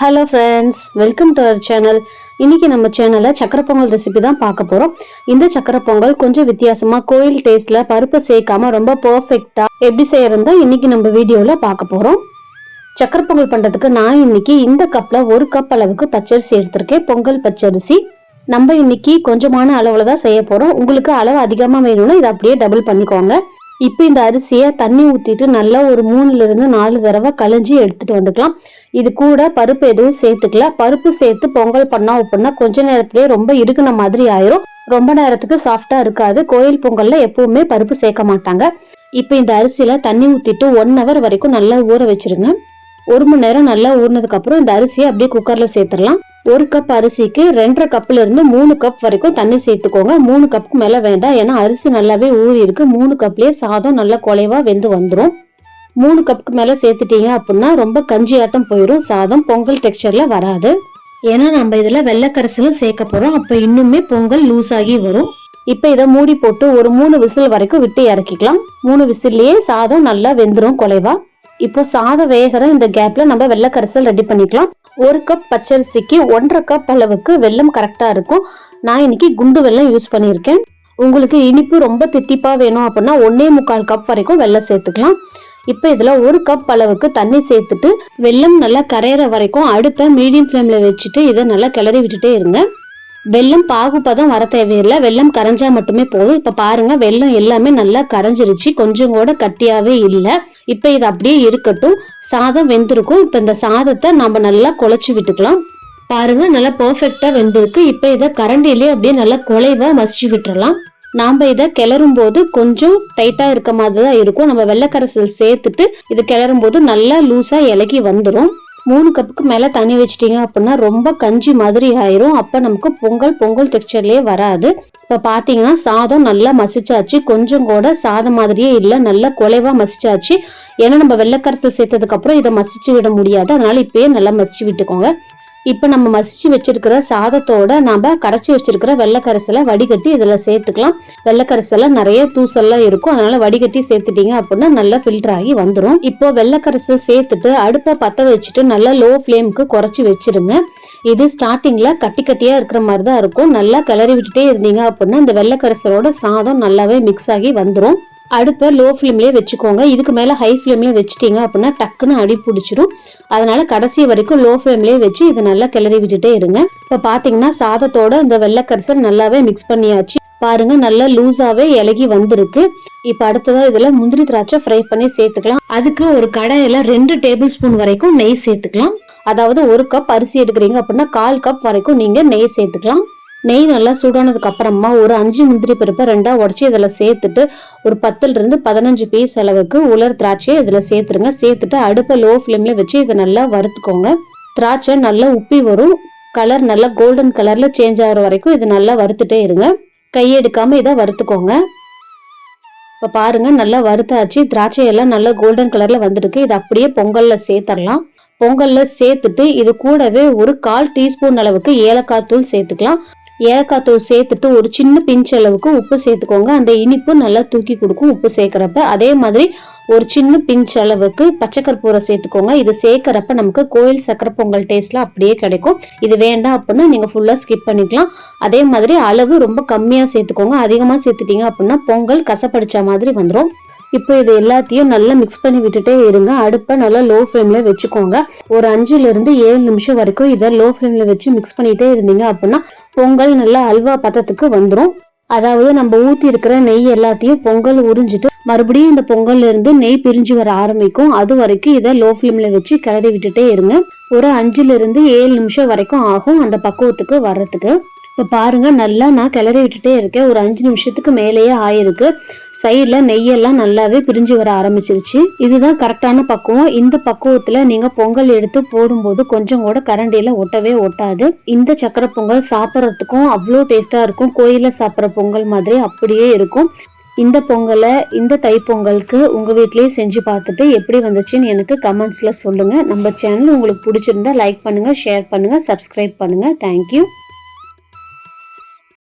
Hello friends welcome to our channel இன்னைக்கு நம்ம சேனலில் சக்கரை பொங்கல் ரெசிபி தான் பார்க்க போகிறோம் இந்த சக்கரை பொங்கல் கொஞ்சம் வித்தியாசமாக கோயில் டேஸ்ட்டில் பருப்பு சேர்க்காம ரொம்ப பர்ஃபெக்டாக எப்படி செய்யறதா இன்றைக்கி நம்ம வீடியோவில் பார்க்க போகிறோம் சக்கரை பொங்கல் பண்ணுறதுக்கு நான் இன்னைக்கு இந்த கப்பில் ஒரு கப் அளவுக்கு பச்சரிசி எடுத்திருக்கேன். பொங்கல் பச்சரிசி. நம்ம இன்னைக்கு கொஞ்சமான அளவில் தான் செய்ய போகிறோம் உங்களுக்கு அளவு அதிகமாக வேணும்னா இதை அப்படியே டபுள் பண்ணிக்கோங்க. இப்போ இந்த அரிசியை தண்ணி ஊற்றிட்டு நல்லா ஒரு மூணுல இருந்து நாலு தடவை களைஞ்சி எடுத்துட்டு வந்துக்கலாம். இது கூட பருப்பு எதுவும் சேர்த்துக்கல. பருப்பு சேர்த்து பொங்கல் பண்ணா அப்படின்னா கொஞ்ச நேரத்திலே ரொம்ப இருக்குன மாதிரி ஆயிரும். ரொம்ப நேரத்துக்கு சாஃப்டா இருக்காது. கோயில் பொங்கல்ல எப்பவுமே பருப்பு சேர்க்க மாட்டாங்க. இப்போ இந்த அரிசியில தண்ணி ஊத்திட்டு ஒன் ஹவர் வரைக்கும் நல்லா ஊற வச்சிருங்க. ஒரு மணி நேரம் நல்லா ஊறினதுக்கு அப்புறம் இந்த அரிசியை அப்படியே குக்கர்ல சேர்த்துடலாம். ஒரு கப் அரிசிக்கு ரெண்டரை கப்ல இருந்து மூணு கப் வரைக்கும் தண்ணி சேர்த்துக்கோங்க. மூணு கப்புக்கு மேல வேண்டாம். ஏன்னா அரிசி நல்லாவே ஊறி இருக்கு. மூணு கப்லயே சாதம் நல்லா குலைவா வெந்து வந்துடும் மூணு கப்புக்கு மேல சேர்த்துட்டீங்க அப்படின்னா ரொம்ப கஞ்சி ஆட்டம் போயிடும் சாதம் பொங்கல் டெக்ஸ்டர்ல வராது. ஏன்னா நம்ம இதுல வெள்ளைக்கரசலும் சேர்க்க போறோம். அப்ப இன்னுமே பொங்கல் லூஸ் ஆகி வரும். இப்ப இதை மூடி போட்டு ஒரு மூணு விசில் வரைக்கும் விட்டு இறக்கிக்கலாம். மூணு விசில்லையே சாதம் நல்லா வெந்துடும் குலைவா. இப்போ சாதம் வேகிற இந்த கேப்ல நம்ம வெள்ளைக்கரசல் ரெடி பண்ணிக்கலாம். ஒரு கப் பச்சரிசிக்கு ஒன்றரை கப் அளவுக்கு வெள்ளம் கரெக்டா இருக்கும். நான் இன்னைக்கு குண்டு வெல்லம் யூஸ் பண்ணியிருக்கேன். உங்களுக்கு இனிப்பு ரொம்ப தித்திப்பா வேணும் அப்படின்னா ஒன்னே முக்கால் கப் வரைக்கும் வெள்ளம் சேர்த்துக்கலாம். இப்போ இதில் ஒரு கப் அளவுக்கு தண்ணி சேர்த்துட்டு வெள்ளம் நல்லா கரையிற வரைக்கும் அடுப்பை மீடியம் ஃப்ளேமில் வச்சுட்டு இதை நல்லா கிளறி விட்டுட்டே இருங்க. வெல்லம் பாகுபதம் வர தேவையில்லை. வெல்லம் கரைஞ்சா மட்டுமே போதும். இப்போ பாருங்க வெள்ளம் எல்லாமே நல்லா கரைஞ்சிருச்சு. கொஞ்சம் கூட கட்டியாவே இல்லை. இப்போ இது அப்படியே இருக்கட்டும். சாதம் வெந்திருக்கும். இப்போ இந்த சாதத்தை நம்ம நல்லா குழச்சி விட்டுக்கலாம். பாருங்க நல்லா பெர்ஃபெக்டா வெந்திருக்கு. இப்போ இதை கரண்டிலேயே அப்படியே நல்லா குலைவா மசிச்சு விட்டுறலாம். நாம இதை கிளறும் போது கொஞ்சம் டைட்டா இருக்க மாதிரி தான் இருக்கும். நம்ம வெள்ளைக்கரசல் சேர்த்துட்டு இது கிளறும் போது நல்லா லூஸா இலகி வந்துடும் மூணு கப்புக்கு மேலே தண்ணி வச்சிட்டீங்க அப்படின்னா ரொம்ப கஞ்சி மாதிரி ஆயிரும். அப்போ நமக்கு பொங்கல் பொங்கல் டெக்ஸ்டர்லேயே வராது. இப்போ பார்த்தீங்கன்னா சாதம் நல்லா மசிச்சாச்சு. கொஞ்சம் கூட சாதம் மாதிரியே இல்லை. நல்லா குலைவா மசிச்சாச்சு. ஏன்னா நம்ம வெள்ளைக்கரசல் சேர்த்ததுக்கப்புறம் இதை மசிச்சு விட முடியாது. அதனால இப்பயே நல்லா மசிச்சு விட்டுக்கோங்க. இப்போ நம்ம மசிச்சு வச்சிருக்கிற சாதத்தோட நம்ம கரைச்சி வச்சிருக்கிற வெள்ளைக்கரசலை வடிகட்டி இதில் சேர்த்துக்கலாம். வெள்ளைக்கரசல நிறைய தூசல்லாம் இருக்கும். அதனால வடிகட்டி சேர்த்துட்டீங்க அப்படின்னா நல்லா ஃபில்டர் ஆகி வந்துடும் இப்போ வெள்ளைக்கரசல் சேர்த்துட்டு அடுப்பை பற்ற வச்சுட்டு நல்லா லோ ஃப்ளேமுக்கு குறைச்சி வச்சிருங்க. இது ஸ்டார்டிங்கில் கட்டி கட்டியாக இருக்கிற மாதிரி தான் இருக்கும். நல்லா கிளறி விட்டுட்டே இருந்தீங்க அப்படின்னா இந்த வெள்ளைக்கரசலோட சாதம் நல்லாவே மிக்ஸ் ஆகி வந்துடும் அடுப்பை லோ ஃப்ளேம்லேயே வச்சுக்கோங்க. இதுக்கு மேலே ஹை ஃப்ளேம்லேயே வச்சுட்டீங்க அப்படின்னா டக்குன்னு அடி பிடிச்சிரும். அதனால் கடைசி வரைக்கும் லோ ஃப்ளேம்லேயே வச்சு இதை நல்லா கிளறி விட்டுட்டே இருங்க. இப்போ பார்த்தீங்கன்னா சாதத்தோட இந்த வெள்ளைக்கரிசல் நல்லாவே மிக்ஸ் பண்ணியாச்சு. பாருங்க நல்லா லூஸாவே இலகி வந்திருக்கு. இப்போ அடுத்ததா இதுல முந்திரி திராட்சை ஃப்ரை பண்ணி சேர்த்துக்கலாம். அதுக்கு ஒரு கடாயில ரெண்டு டேபிள் ஸ்பூன் வரைக்கும் நெய் சேர்த்துக்கலாம். அதாவது ஒரு கப் அரிசி எடுக்கிறீங்க அப்படின்னா கால் கப் வரைக்கும் நீங்க நெய் சேர்த்துக்கலாம். நெய் நல்லா சூடானதுக்கு அப்புறமா ஒரு அஞ்சு முந்திரி பருப்பை ரெண்டா உடச்சி இதில் சேர்த்துட்டு ஒரு பத்துல இருந்து பதினஞ்சு பீஸ் அளவுக்கு உலர் திராட்சையை இதில் சேர்த்துருங்க. சேர்த்துட்டு அடுப்பை லோ ஃப்ளேம்ல வச்சு இதை நல்லா வறுத்துக்கோங்க. திராட்சை நல்லா உப்பி வரும். கலர் நல்லா கோல்டன் கலர்ல சேஞ்ச் ஆகிற வரைக்கும் இதை நல்லா வறுத்துட்டே இருங்க. கையெடுக்காம இதை வறுத்துக்கோங்க. இப்போ பாருங்க நல்லா வறுத்தாச்சு. திராட்சை எல்லாம் நல்லா கோல்டன் கலர்ல வந்துருக்கு. இது அப்படியே பொங்கல்ல சேர்த்துடலாம் பொங்கல்ல சேர்த்துட்டு இது கூடவே ஒரு கால் டீஸ்பூன் அளவுக்கு ஏலக்காய் தூள் சேர்த்துக்கலாம். ஏலக்காய் தூள் சேர்த்துட்டு ஒரு சின்ன பிஞ்ச் அளவுக்கு உப்பு சேர்த்துக்கோங்க. அந்த இனிப்பு நல்லா தூக்கி கொடுக்கும் உப்பு சேர்க்குறப்ப. அதே மாதிரி ஒரு சின்ன பிஞ்ச் அளவுக்கு பச்சை கற்பூரை சேர்த்துக்கோங்க. இது சேர்க்குறப்ப நமக்கு கோயில் சக்கரை பொங்கல் டேஸ்ட்லாம் அப்படியே கிடைக்கும். இது வேண்டாம் அப்படின்னா நீங்கள் ஃபுல்லாக ஸ்கிப் பண்ணிக்கலாம். அதே மாதிரி அளவு ரொம்ப கம்மியாக சேர்த்துக்கோங்க. அதிகமாக சேர்த்துட்டீங்க அப்படின்னா பொங்கல் கசப்படிச்ச மாதிரி வந்துடும் இப்போ இது எல்லாத்தையும் நல்லா மிக்ஸ் பண்ணி விட்டுட்டே இருங்க. அடுப்பை நல்லா லோ ஃப்ளேமில் வச்சுக்கோங்க. ஒரு அஞ்சுலேருந்து ஏழு நிமிஷம் வரைக்கும் இதை லோ ஃப்ளேமில் வச்சு மிக்ஸ் பண்ணிகிட்டே இருந்தீங்க அப்படின்னா பொங்கல் நல்லா அல்வா பதத்துக்கு வந்துடும் அதாவது நம்ம ஊத்தி இருக்கிற நெய் எல்லாத்தையும் பொங்கல் உறிஞ்சிட்டு மறுபடியும் இந்த பொங்கல்ல இருந்து நெய் பிரிஞ்சு வர ஆரம்பிக்கும். அது வரைக்கும் இதை லோ ஃப்ளேம்ல வச்சு கிளறி விட்டுட்டே இருங்க. ஒரு அஞ்சுல இருந்து ஏழு நிமிஷம் வரைக்கும் ஆகும் அந்த பக்குவத்துக்கு வர்றதுக்கு. இப்போ பாருங்க நல்லா நான் கிளறி விட்டுட்டே இருக்கேன். ஒரு அஞ்சு நிமிஷத்துக்கு மேலேயே ஆயிருக்கு. சைடில் நெய்யெல்லாம் நல்லாவே பிரிஞ்சு வர ஆரம்பிச்சிருச்சு. இதுதான் கரெக்டான பக்குவம். இந்த பக்குவத்தில் நீங்கள் பொங்கல் எடுத்து போடும்போது கொஞ்சம் கூட கரண்டியில் ஒட்டவே ஒட்டாது. இந்த சக்கரை பொங்கல் சாப்பிட்றதுக்கும் அவ்வளோ டேஸ்ட்டாக இருக்கும். கோயிலில் சாப்பிட்ற பொங்கல் மாதிரி அப்படியே இருக்கும். இந்த பொங்கலை இந்த தைப்பொங்கலுக்கு உங்கள் வீட்லேயே செஞ்சு பார்த்துட்டு எப்படி வந்துச்சுன்னு எனக்கு கமெண்ட்ஸில் சொல்லுங்கள் நம்ம சேனல் உங்களுக்கு பிடிச்சிருந்தா லைக் பண்ணுங்கள் ஷேர் பண்ணுங்கள் சப்ஸ்கிரைப் பண்ணுங்கள் தேங்க்யூ